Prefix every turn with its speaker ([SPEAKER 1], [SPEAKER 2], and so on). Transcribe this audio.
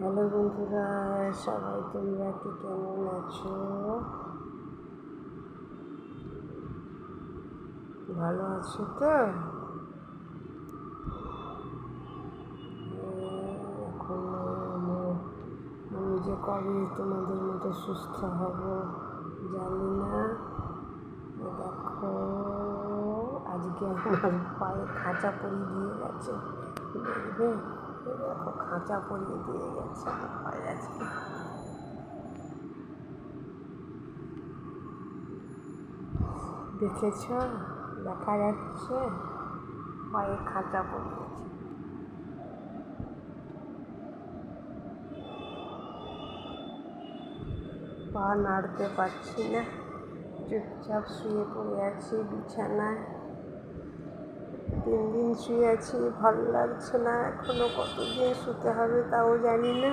[SPEAKER 1] Hello বন্ধুরা, সবাই তোমরা কি কেমন আছো? ভালো আছো তো? আমি- যে কবে তোমাদের মতো সুস্থ হব জানি না। দেখো, আজকে আমার পায়ে খাঁচা পরিয়ে দিয়ে গেছে। দেখবে? দেখো খাঁচা পরিয়ে দিয়ে গেছে। পায়ে আজকে দেখেছ দেখা যাচ্ছে। পায়ে খাঁচা পরিয়েছে পা নাড়তে পারছি না। চুপচাপ শুয়ে পড়ে আছি, বিছানায়। তিন দিন শুয়ে আছি ভালো লাগছে না এখনও কতদিন শুতে হবে তাও জানি না।